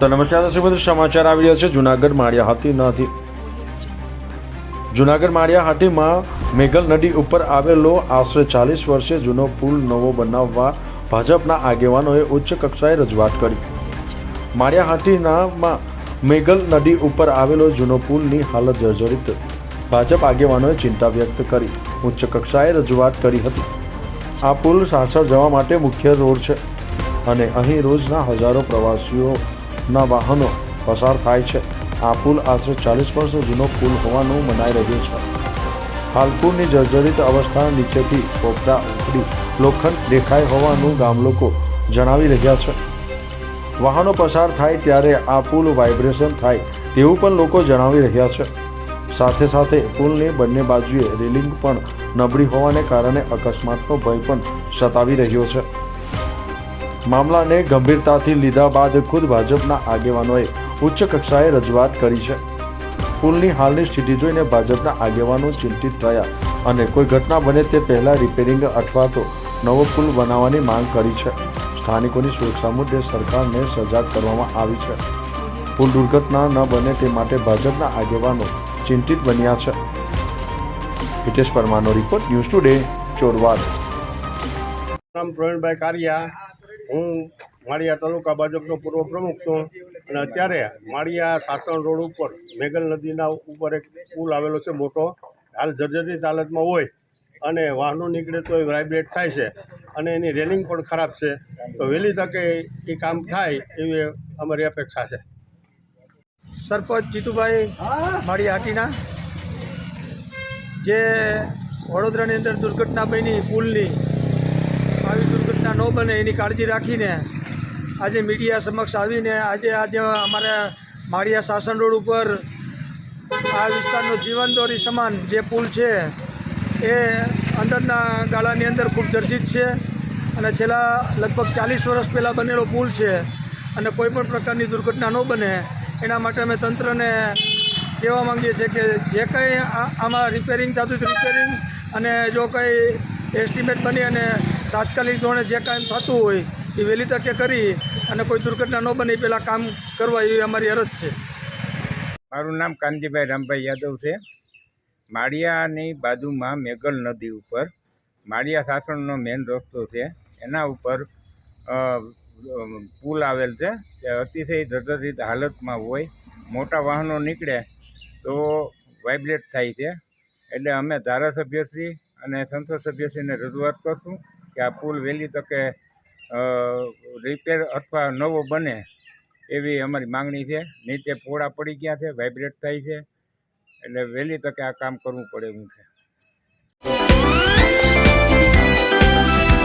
તો નમસ્કાર દર્શક સમાચાર આવી રહ્યા છે જુનાગઢ માળિયા હાથી નથી જુનાગઢ માળિયા હાટીમાં મેઘલ નદી ઉપર આવેલો આશરે ચાલીસ વર્ષે જૂનો પુલ નવો બનાવવા ભાજપના આગેવાનોએ ઉચ્ચ કક્ષાએ રજૂઆત કરી. માળિયા હાટીનામાં મેઘલ નદી ઉપર આવેલો જૂનો પુલની હાલત જર્જરિત. ભાજપ આગેવાનોએ ચિંતા વ્યક્ત કરી. ઉચ્ચ કક્ષાએ રજૂઆત કરી હતી. આ પુલ સાસર જવા માટે મુખ્ય રોડ છે અને અહીં રોજના હજારો પ્રવાસીઓના વાહનો પસાર થાય છે. આ પુલ આશરે ચાલીસ વર્ષ જૂનો પુલ હોવાનું મનાઈ રહ્યું છે. હાલ જર્જરિત અવસ્થા નીચેથી પોપડા ઉખડી લોખંડ દેખાય હોવાનું ગામ લોકો જણાવી રહ્યા છે. વાહનો પસાર થાય ત્યારે આ પુલ વાઇબ્રેશન થાય તેવું પણ લોકો જણાવી રહ્યા છે. સાથે સાથે પુલની બંને બાજુએ રેલિંગ પણ નબળી હોવાને કારણે અકસ્માતનો ભય પણ સતાવી રહ્યો છે. મામલાને ગંભીરતાથી લીધા બાદ ખુદ ભાજપના આગેવાનોએ ઉચ્ચ કક્ષાએ રજૂઆત કરી છે. પુલની હાલની સ્થિતિ જોઈને ભાજપના આગેવાનો ચિંતિત થયા અને કોઈ ઘટના બને તે પહેલાં રિપેરિંગ અથવા તો નવો પુલ બનાવવાની માંગ કરી છે. સ્થાનિકોની સુરક્ષા મુદ્દે સરકારને સજાગ કરવામાં આવી છે. પુલ દુર્ઘટના ન બને તે માટે ભાજપના આગેવાનો ચિંતિત બન્યા છે. હિતેશ પરમારનો રિપોર્ટ ન્યૂઝ ટુડે ચોરવાડ. નામ પ્રવીણભાઈ કારિયા. હું માળિયા તાલુકા ભાજપનો પૂર્વ પ્રમુખ છું અને અત્યારે માળિયા સાસણ રોડ ઉપર મેઘલ નદીના ઉપર એક પુલ આવેલો છે મોટો. હાલ જર્જરિત હાલતમાં હોય અને વાહનો નીકળે તો એ વાઇબ્રેટ થાય છે અને એની રેલિંગ પણ ખરાબ છે. તો વહેલી તકે એ કામ થાય એવી અમારી અપેક્ષા છે. સરપંચ જીતુભાઈ મારી હાટીના. જે વડોદરાની અંદર દુર્ઘટના બની પુલની ન બને એની કાળજી રાખીને આજે મીડિયા સમક્ષ આવીને આજે આજે અમારે માળિયા શાસન રોડ ઉપર આ વિસ્તારનો જીવનદોરી સમાન જે પુલ છે એ અંદરના ગાળાની અંદર ખૂબ જર્જિત છે અને છેલ્લા લગભગ ચાલીસ વર્ષ પહેલાં બનેલો પુલ છે અને કોઈ પણ પ્રકારની દુર્ઘટના ન બને. એના માટે અમે તંત્રને કહેવા માંગીએ છીએ કે જે કંઈ આમાં રિપેરિંગ થતું હતું રિપેરિંગ અને જો કંઈ એસ્ટિમેટ બની અને તાત્કાલિક ધોરણે જે કાંઈ થતું હોય એ વહેલી તકે કરી અને કોઈ દુર્ઘટના ન બને પહેલાં કામ કરવા એવી અમારી અરજ છે. મારું નામ કાનજીભાઈ રામભાઈ યાદવ છે. માળિયાની બાજુમાં મેઘલ નદી ઉપર માળિયા સાસણનો મેન રસ્તો છે. એના ઉપર પુલ આવેલ છે. તે અતિશય જર્જરિત હાલતમાં હોય, મોટા વાહનો નીકળે તો વાઇબ્રેટ થાય છે. એટલે અમે ધારાસભ્યશ્રી અને સંસદ સભ્યશ્રીને રજૂઆત કરશું. કે આ પુલ વહેલી તકે રિપેર અથવા નવો બને એવી અમારી માંગણી છે. નીચે પોળા પડી ગયા છે વાઇબ્રેટ થાય છે. એટલે વહેલી તકે આ કામ કરવું પડે એવું છે.